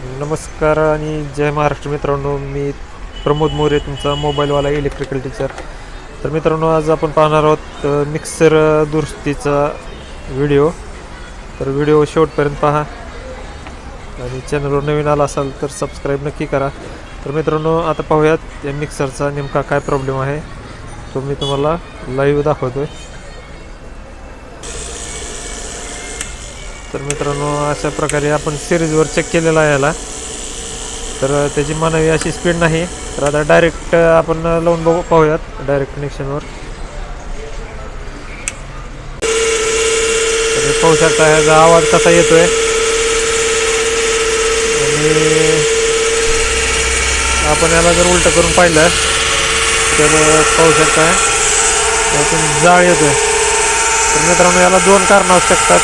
नमस्कार आणि जय महाराष्ट्र मित्रांनो मी प्रमोद मोरे तुमचा मोबाईलवाला इलेक्ट्रिकल टीचर तर मित्रांनो आज आपण पाहणार आहोत मिक्सर दुरुस्तीचा व्हिडिओ तर व्हिडिओ शेवटपर्यंत पहा. आणि चॅनलवर नवीन आला असाल तर सबस्क्राईब नक्की करा. तर मित्रांनो आता पाहूयात या मिक्सरचा नेमका काय प्रॉब्लेम आहे. तो मी तुम्हाला लाईव्ह आहे तर मित्रांनो अशा प्रकारे आपण सिरीजवर चेक केलेला आहे याला. तर त्याची मानवी अशी स्पीड नाही. तर आता डायरेक्ट आपण लावून बघू पाहूयात डायरेक्ट कनेक्शनवर पाहू शकता ह्याचा आवाज कसा येतोय. आणि आपण याला जर उलट करून पाहिलं तर पाहू शकता यातून जाळ येतोय. तर मित्रांनो याला दोन कारणं असू शकतात.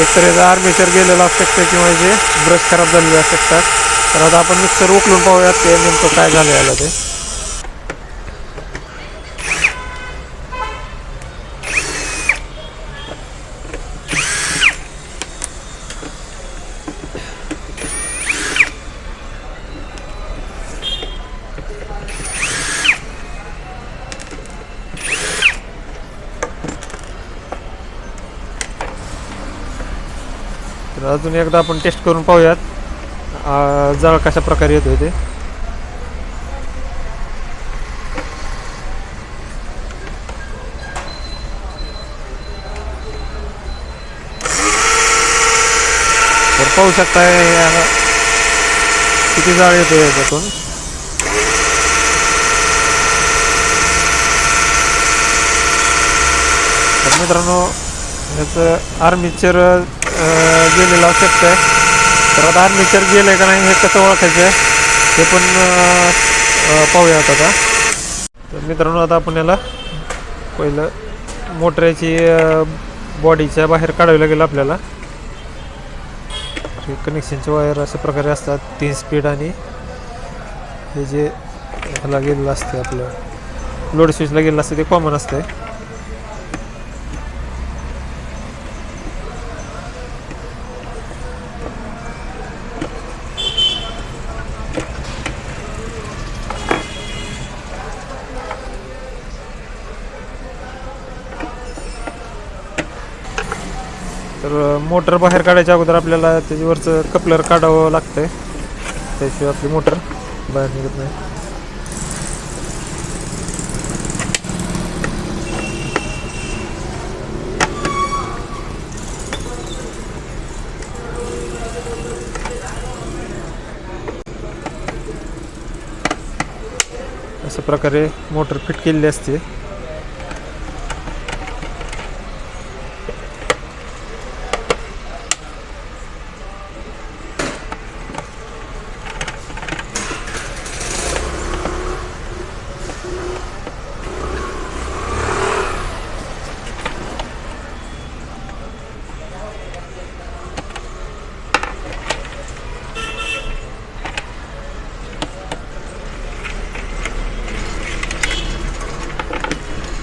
एक तर आर्मेचर गेलेलं असू शकतं किंवा जे ब्रश खराब झालेले असू शकतात. तर आता आपण मिक्सर उकलून पाहूयात ते नेमकं काय झालं याला ते. अजून एकदा आपण टेस्ट करून पाहूयात. जळ जाळ कशा प्रकारे येतोय ते. तर पाहू शकताय किती जाळ येतो याच्यातून. तर मित्रांनो याचं आर्मीचर गेलेलं असू शकतं तर आता आर्मीचर गेलं आहे का नाही हे कसं ओळखायचं आहे ते पण पाहूया पाहूयात आता. तर मित्रांनो आता आपण याला पहिलं मोटरची बॉडीच्या बाहेर काढावी लागेल आपल्याला. कनेक्शनचे वायर अशा प्रकारे असतात तीन स्पीड आणि हे जे ह्याला गेलेलं असतं आपलं लोड स्विचला गेलेलं असतं ते कॉमन असतं तर मोटर बाहेर काढायच्या अगोदर आपल्याला त्याच्यावरचं कपलर काढावं लागतंय. त्याशिवाय आपली मोटर बाहेर निघत नाही. अशा प्रकारे मोटर फिट केलेली असते.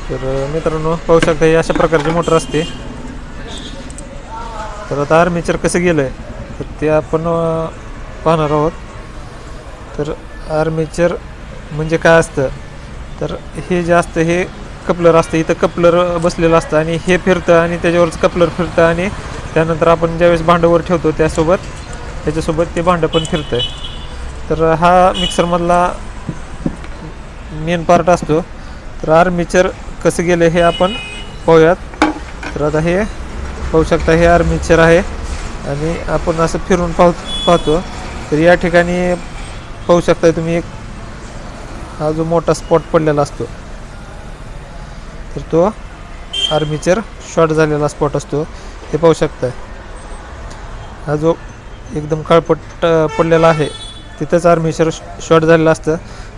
तर मित्रांनो पाहू शकता ही अशा प्रकारची मोटर असते. तर आता आर्मेचर कसं गेलं आहे तर ते आपण पाहणार आहोत. तर आर्मेचर म्हणजे काय असतं? तर हे जे असतं हे कपलर असतं. इथं कपलर बसलेलं असतं आणि हे फिरतं आणि त्याच्यावरच कपलर फिरतं आणि त्यानंतर आपण ज्यावेळेस भांडंवर ठेवतो त्यासोबत त्याच्यासोबत ते भांडं पण फिरतं तर हा मिक्सरमधला मेन पार्ट असतो. तर आर्मीचर कसं गेलं हे आपण पाहूयात. तर आता हे पाहू शकता हे आर्मीचर आहे. आणि आपण असं फिरून पाहू पाहतो. तर या ठिकाणी पाहू शकता तुम्ही एक हा जो मोठा स्पॉट पडलेला असतो. तर तो आर्मीचर शॉर्ट झालेला स्पॉट असतो. हे पाहू शकता हा जो एकदम काळपट पडलेला आहे तिथंच आर्मीचर शॉर्ट झालेलं असतं.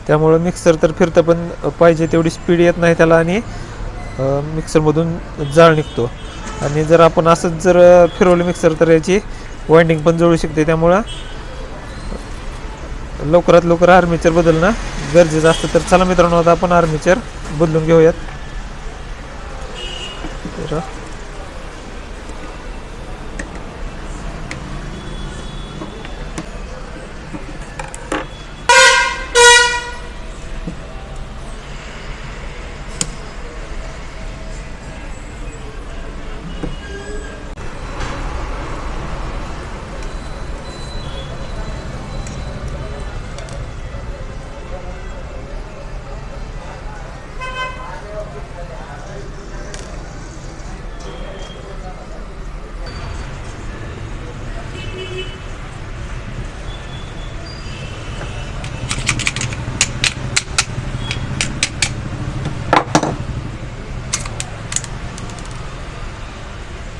त्यामुळं मिक्सर तर फिरतं पण पाहिजे तेवढी स्पीड येत नाही त्याला आणि मिक्सरमधून जाळ निघतो. आणि जर आपण असंच जर फिरवलं मिक्सर तर याची वाइंडिंग पण जळू शकते. त्यामुळं लवकरात लवकर आर्मेचर बदलणं गरजेचं असतं. तर चला मित्रांनो आता आपण आर्मिचर बदलून घेऊयात.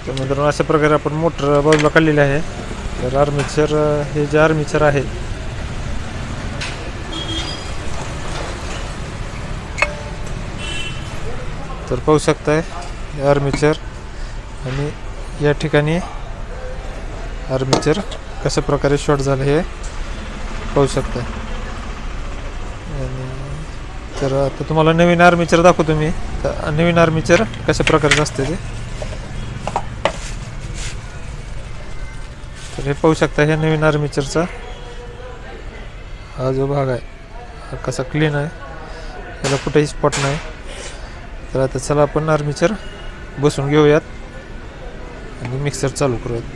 तर मित्रांनो अशा प्रकारे आपण मोटर बाजूला काढलेली आहे. तर आर्मिचर हे जे आर्मिचर आहे तर पाहू शकताय हे आर्मिचर आणि या ठिकाणी आर्मिचर कशा प्रकारे शॉर्ट झालं हे पाहू शकता आणि तर आता तुम्हाला नवीन आर्मिचर दाखवतो मी. तर नवीन आर्मिचर कशा प्रकारचं असते ते. तर हे पाहू शकता ह्या नवीन आर्मिचरचा हा जो भाग आहे कसा क्लीन आहे त्याला कुठेही स्पॉट नाही. तर आता चला आपण आर्मिचर बसून घेऊयात. आणि मिक्सर चालू करूयात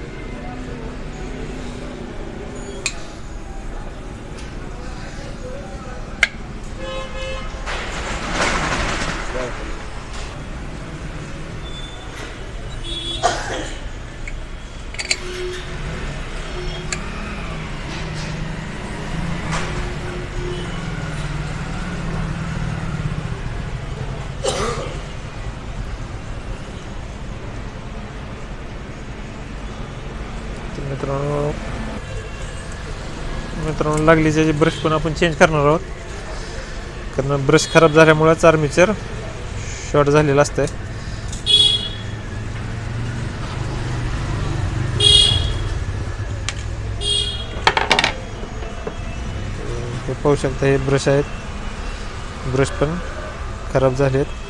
तर मित्रांनो मित्रांनो लागली जे ब्रश पण आपण चेंज करणार आहोत. कारण ब्रश खराब झाल्यामुळेच आर्मीचर शॉर्ट झालेलं असतंय. हे पाहू शकता हे ब्रश आहेत. ब्रश पण खराब झाले आहेत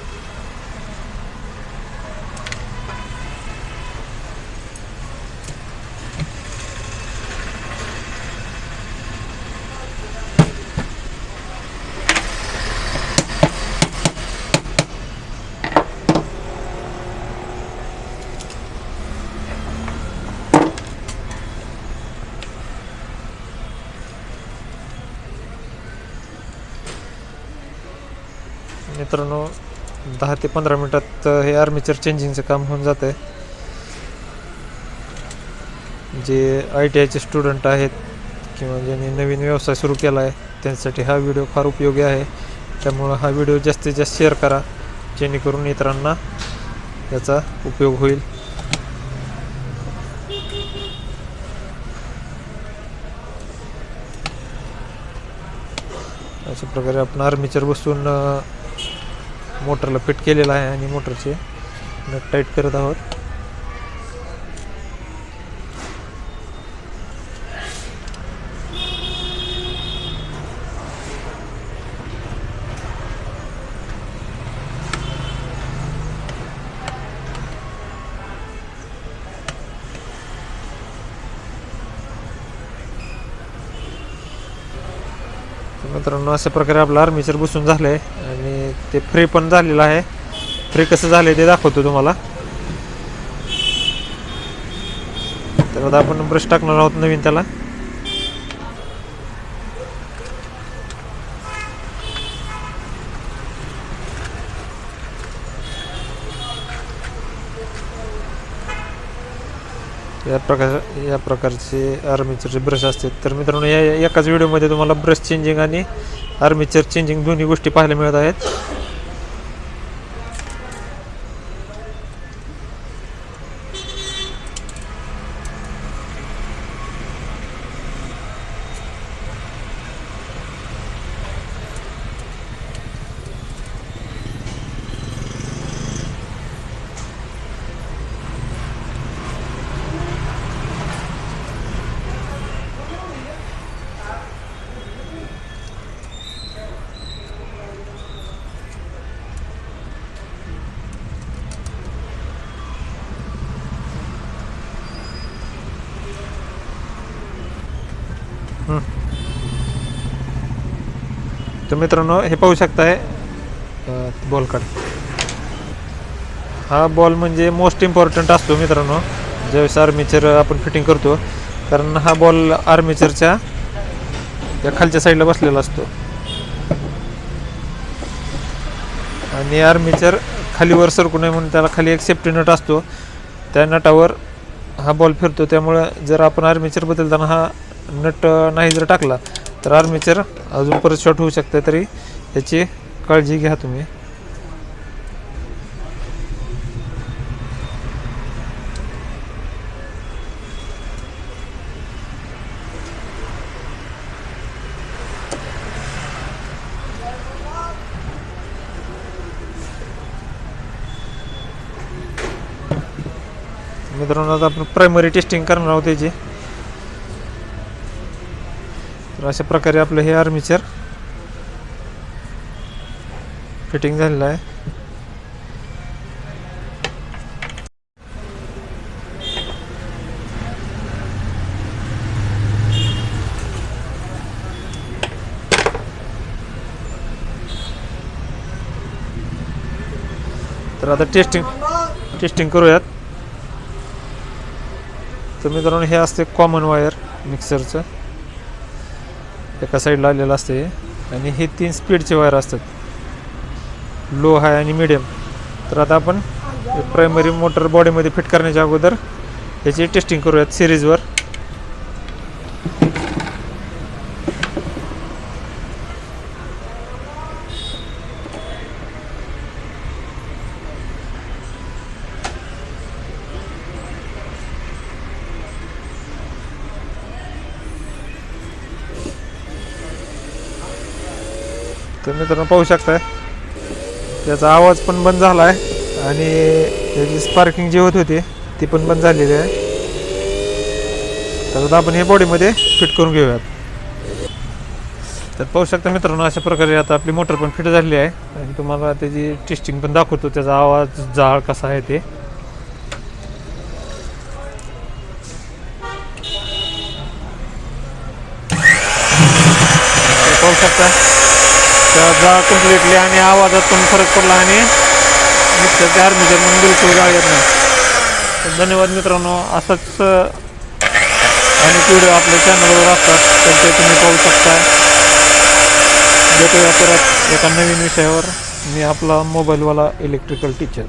मित्रांनो दहा ते पंधरा मिनटात हे आर्मिचर चेंजिंगचं काम होऊन जातं आहे जे आय टी आयचे स्टुडंट आहेत किंवा ज्यांनी नवीन व्यवसाय सुरू केला आहे त्यांच्यासाठी हा व्हिडिओ फार उपयोगी आहे. त्यामुळं हा व्हिडिओ जास्तीत जास्त शेअर करा जेणेकरून इतरांना याचा उपयोग होईल. अशा प्रकारे आपण आर्मीचर बसून मोटरला फिट केलेला आहे आणि मोटरचे नट टाईट करत आहोत. मित्रांनो अशा प्रकारे आपलं आर्मिचर बसून झालं आहे आणि ते फ्री पण झालेलं आहे. फ्री कसं झालं आहे ते दाखवतो तुम्हाला. तर आता आपण ब्रश टाकणार आहोत नवीन त्याला. या प्रकार या प्रकारचे आर्मिचरचे ब्रश असतात. तर मित्रांनो या या एकाच व्हिडिओमध्ये तुम्हाला ब्रश चेंजिंग आणि आर्मिचर चेंजिंग दोन्ही गोष्टी पाहायला मिळत आहेत. तर मित्रांनो हे पाहू शकताय बॉल काढ हा बॉल म्हणजे मोस्ट इम्पॉर्टंट असतो मित्रांनो. ज्यावेळेस आर्मीचर आपण फिटिंग करतो कारण हा बॉल आर्मीचरच्या या खालच्या साईडला बसलेला असतो. आणि आर्मिचर खालीवर सरकू नये म्हणून त्याला खाली एक सेफ्टी नट असतो. त्या नटावर हा बॉल फिरतो. त्यामुळं जर आपण आर्मीचर बदलताना हा नट नाही जर टाकला तर आर्मेचर अजून परत शॉर्ट होऊ शकतं तरी याची काळजी घ्या तुम्ही. मित्रांनो आता आपण प्रायमरी टेस्टिंग करणार आहोत त्याची तर अशा प्रकारे आपलं हे आर्मीचर फिटिंग झालेलं आहे. तर आता टेस्टिंग टेस्टिंग करूयात. तर मित्रांनो हे असते कॉमन वायर मिक्सरचं एका साईडला आलेलं असते. हे. आणि हे तीन स्पीडचे वायर असतात. लो हाय आणि मिडियम तर आता आपण प्रायमरी मोटर बॉडीमध्ये फिट करण्याच्या अगोदर याची टेस्टिंग करूयात सिरीजवर मित्रांनो पाहू शकताय. त्याचा आवाज पण बंद झाला आहे आणि त्याची स्पार्किंग जी होत होती ती पण बंद झालेली आहे. तर आता आपण हे बॉडीमध्ये फिट करून घेऊयात. तर पाहू शकता मित्रांनो अशा प्रकारे आता आपली मोटर पण फिट झालेली आहे. आणि तुम्हाला त्याची टेस्टिंग पण दाखवतो त्याचा आवाज जाळ कसा आहे ते. पाहू शकता त्याचा कम्प्लिटली आणि आवाजात पण फरक पडला आणि मिक्सरचे आर्मीचर म्हणून बिलकुल गाळ येत नाही. धन्यवाद मित्रांनो असंच अनेक व्हिडिओ आपल्या चॅनलवर असतात तर ते तुम्ही पाहू शकता. भेटूया परत एका नवीन विषयावर. मी आपला मोबाईलवाला इलेक्ट्रिकल टीचर